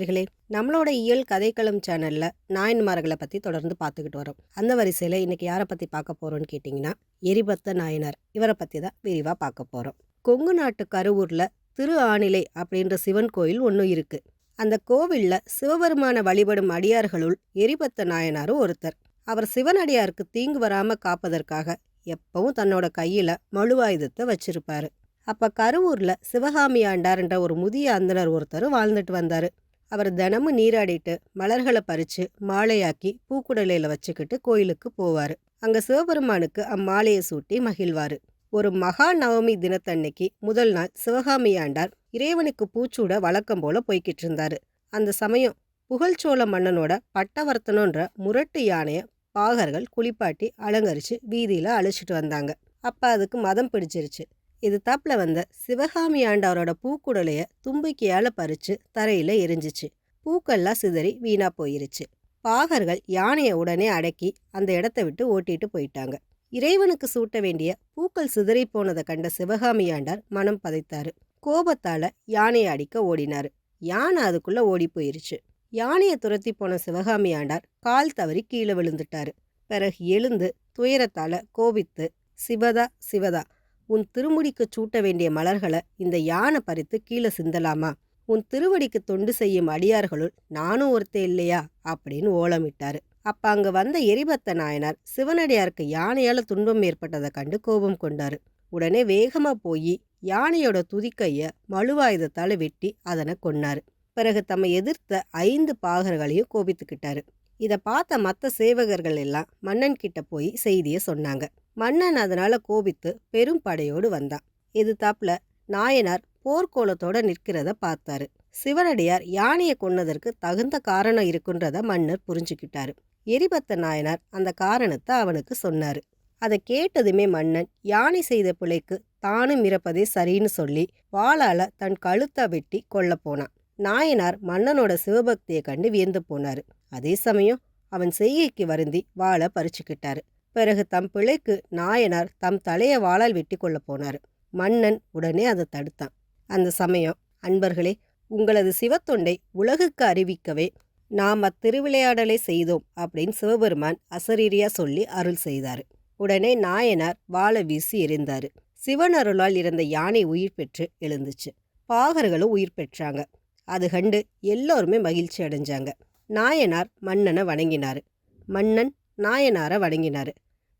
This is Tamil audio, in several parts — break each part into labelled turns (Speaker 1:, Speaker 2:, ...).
Speaker 1: நேயர்களே நம்மளோட இயல் கதைக்களம் சேனலில் நாயன்மார்களை பற்றி தொடர்ந்து பார்த்துக்கிட்டு வரோம். அந்த வரிசையில் இன்னைக்கு யாரை பற்றி பார்க்க போகிறோன்னு கேட்டிங்கன்னா எரிபத்த நாயனார். இவரை பற்றி தான் விரிவாக பார்க்க போகிறோம் கொங்கு நாட்டு கருவூரில் திரு ஆணிலை அப்படின்ற சிவன் கோயில் ஒன்று இருக்குது அந்த கோவில்ல சிவபெருமான வழிபடும் அடியார்களுள் எரிபத்த நாயனாரும் ஒருத்தர். அவர் சிவனடியாருக்கு தீங்கு வராமல் காப்பதற்காக எப்பவும் தன்னோட கையில் மழுவாயுதத்தை வச்சிருப்பாரு. அப்போ கருவூரில் சிவகாமி ஆண்டார்ன்ற ஒரு முதிய அந்தனர் ஒருத்தர் வாழ்ந்துட்டு வந்தார். அவர் தினமும் நீராடிட்டு மலர்களை பறித்து மாலையாக்கி பூக்குடலையில் வச்சுக்கிட்டு கோயிலுக்கு போவாரு. அங்க சிவபெருமானுக்கு அம்மாலையை சூட்டி மகிழ்வாரு. ஒரு மகா நவமி தினத்தன்னைக்கு முதல் நாள் சிவகாமி ஆண்டார். இறைவனுக்கு பூச்சூட வழக்கம் போல போய்கிட்டு இருந்தாரு. அந்த சமயம் புகழ்ச்சோழ மன்னனோட பட்டவர்த்தனன்ற முரட்டு யானையை பாகர்கள் குளிப்பாட்டி அலங்கரித்து வீதியில் அழைச்சிட்டு வந்தாங்க. அப்போ அதுக்கு மதம் பிடிச்சிருச்சு. இது தப்புல வந்த சிவகாமி ஆண்டவரோட பூக்குடலைய தும்பிக்கையால பறிச்சு தரையில எரிஞ்சிச்சு. பூக்கள்லாம் சிதறி வீணா போயிருச்சு. பாகர்கள் யானையை உடனே அடக்கி அந்த இடத்த விட்டு ஓட்டிட்டு போயிட்டாங்க. இறைவனுக்கு சூட்ட வேண்டிய பூக்கள் சிதறி போனதை கண்ட சிவகாமி ஆண்டார் மனம் பதைத்தாரு. கோபத்தால யானையை அடிக்க ஓடினாரு. யானை அதுக்குள்ள ஓடி போயிருச்சு. யானையை துரத்தி போன சிவகாமி ஆண்டார் கால் தவறி கீழே விழுந்துட்டாரு. பிறகு எழுந்து துயரத்தால கோபித்து சிவதா சிவதா உன் திருமுடிக்கு சூட்ட வேண்டிய மலர்களை இந்த யானை பறித்து கீழே சிந்தலாமா? உன் திருவடிக்கு தொண்டு செய்யும் அடியார்களுள் நானும் ஒருத்தே இல்லையா? அப்படின்னு ஓலமிட்டாரு. அப்ப அங்க வந்த எரிபத்த நாயனார் சிவனடியாருக்கு யானையால துன்பம் ஏற்பட்டதை கண்டு கோபம் கொண்டாரு. உடனே வேகமா போய் யானையோட துதிக்கைய மழுவாயுதத்தால வெட்டி அதனை கொன்னாரு. பிறகு தம்மை எதிர்த்த ஐந்து பாகர்களையும் கோபித்துக்கிட்டாரு. இதை பார்த்த மற்ற சேவகர்கள் எல்லாம் மன்னன் கிட்ட போய் செய்தியை சொன்னாங்க. மன்னன் அதனால கோபித்து பெரும் படையோடு வந்தான். இது தாப்புல நாயனார் போர்க்கோலத்தோட நிற்கிறத பார்த்தாரு. சிவனடியார் யானையை கொன்னதற்கு தகுந்த காரணம் இருக்குன்றத மன்னர் புரிஞ்சுக்கிட்டாரு. எரிபத்த நாயனார் அந்த காரணத்தை அவனுக்கு சொன்னாரு. அதை கேட்டதுமே மன்னன் யானை செய்த பிழைக்கு தானும் இறப்பதே சரின்னு சொல்லி வாளால தன் கழுத்தை வெட்டி கொல்ல போனான். நாயனார் மன்னனோட சிவபக்தியை கண்டு வியந்து போனாரு. அதே சமயம் அவன் செய்கைக்கு வருந்தி வாழை பறிச்சுக்கிட்டாரு. பிறகு தம் பிழைக்கு நாயனார் தம் தலையை வாளால் வெட்டி கொள்ள போனார். மன்னன் உடனே அதை தடுத்தான். அந்த சமயம் அன்பர்களே உங்களது சிவத்தொண்டை உலகுக்கு அறிவிக்கவே நாம் அத்திருவிளையாடலை செய்தோம் அப்படின்னு சிவபெருமான் அசரீரியா சொல்லி அருள் செய்தார். உடனே நாயனார் வாழை வீசி எரிந்தார் சிவன் அருளால் இருந்த யானை உயிர் பெற்று எழுந்துச்சு. பாகர்களும் உயிர் பெற்றாங்க. அது கண்டு எல்லோருமே மகிழ்ச்சி அடைஞ்சாங்க. நாயனார் மன்னனை வணங்கினார். மன்னன் நாயனாரை வணங்கினார்.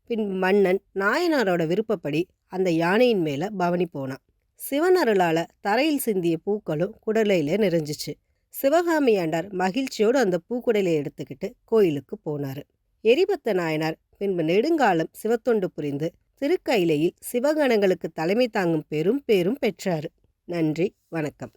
Speaker 1: பின் மன்னன் நாயனாரோட விருப்பப்படி அந்த யானையின் மேலே பவனி போனான். சிவனருளால தரையில் சிந்திய பூக்களும் குடலையில நிறைஞ்சிச்சு. சிவகாமியாண்டார் மகிழ்ச்சியோடு அந்த பூக்குடலை எடுத்துக்கிட்டு கோயிலுக்கு போனார். எரிபத்த நாயனார் பின்பு நெடுங்காலம் சிவத்தொண்டு புரிந்து திருக்கையிலையில் சிவகணங்களுக்கு தலைமை தாங்கும் பெரும் பேரும் பெற்றார். நன்றி வணக்கம்.